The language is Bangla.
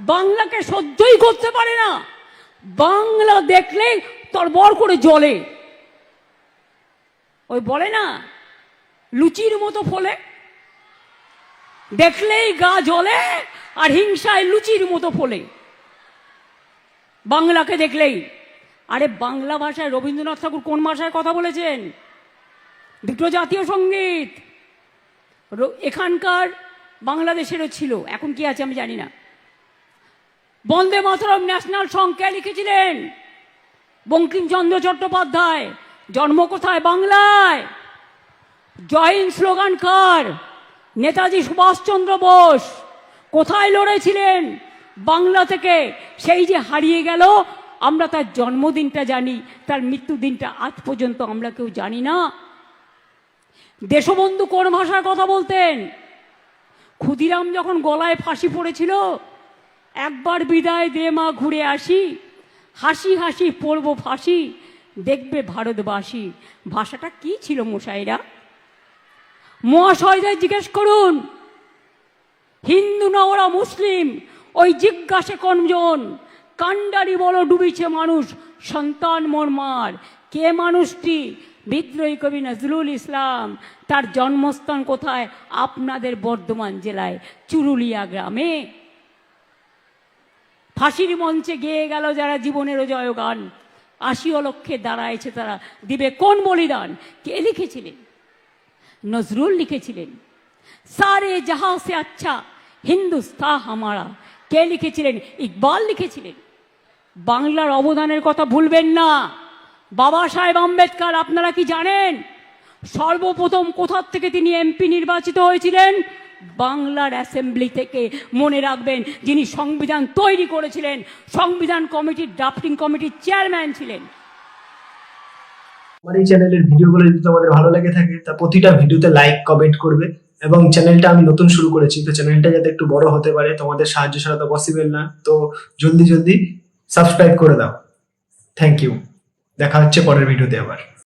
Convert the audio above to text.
বাংলাকে সহ্যই করতে পারে না। বাংলা দেখলে তরবর করে জ্বলে। ওই বলে না, লুচির মতো ফলে। দেখলেই গা জ্বলে আর হিংসায় লুচির মতো ফলে। বাংলাকে দেখলেই। আরে বাংলা ভাষায় রবীন্দ্রনাথ ঠাকুর কোন ভাষায় কথা বলেছেন? দুটো জাতীয় সংগীত। এখানকার বাংলাদেশেরও ছিল। এখন কি আছে আমি জানি না। বন্দে মাতরম ন্যাশনাল সং লিখেছিলেন? বঙ্কিমচন্দ্র চট্টোপাধ্যায়। জন্ম কোথায়? বাংলায়। জয়েন স্লোগান কার? নেতাজি সুভাষচন্দ্র বোস। কোথায় লড়েছিলেন? বাংলা থেকে। সেই যে হারিয়ে গেল, আমরা তার জন্মদিনটা জানি, তার মৃত্যুদিনটা আজ পর্যন্ত আমরা কেউ জানি না। দেশবন্ধু কোন ভাষায় কথা বলতেন? ক্ষুদিরাম যখন গলায় ফাঁসি পড়েছিল একবার বিদায় দে মা, ঘুরে আসি। হাসি হাসি, পড়ব ফাঁসি, দেখবে ভারতবাসী। ভাষাটা কি ছিল মশাইরা? মহাশয়দের জিজ্ঞেস করুন, হিন্দু না ওরা মুসলিম? ওই জিজ্ঞাসে কোনজন কান্ডারি বলো ডুবিছে মানুষ, সন্তান মর্মার কে মানুষটি? বিদ্রোহী কবি নজরুল ইসলাম। তার জন্মস্থান কোথায়? আপনাদের বর্ধমান জেলায়, চুরুলিয়া গ্রামে। ফাঁসির মঞ্চে গেয়ে গেল যারা জীবনের জয়গান। আশি লক্ষে দাঁড়ায়ছে তারা। দিবে কোন বলিদান? কে লিখেছিলেন? নজরুল লিখেছিলেন। সারে জাহা সে আচ্ছা হিন্দুস্তা হামারা। কে লিখেছিলেন? ইকবাল লিখেছিলেন। বাংলার অবদানের কথা ভুলবেন না। বাবা সাহেব আম্বেদকর, আপনারা কি জানেন? সর্বপ্রথম কোথার থেকে তিনি এমপি নির্বাচিত হয়েছিলেন? বাংলার অ্যাসেম্বলি থেকে। মনে রাখবেন, যিনি সংবিধান তৈরি করেছিলেন, সংবিধান কমিটির, ড্রাফটিং কমিটির চেয়ারম্যান ছিলেন। আমার এই চ্যানেলের ভিডিওগুলো যদি তোমাদের ভালো লেগে থাকে, তা প্রতিটা ভিডিওতে লাইক কমেন্ট করবে। এবং চ্যানেলটা আমি নতুন শুরু করেছি, তো চ্যানেলটা যাতে একটু বড় হতে পারে, তোমাদের সাহায্য ছাড়া তো পসিবল না। তো জলদি জলদি সাবস্ক্রাইব করে দাও। থ্যাংক ইউ দেখা হচ্ছে পরের ভিডিওতে আবার।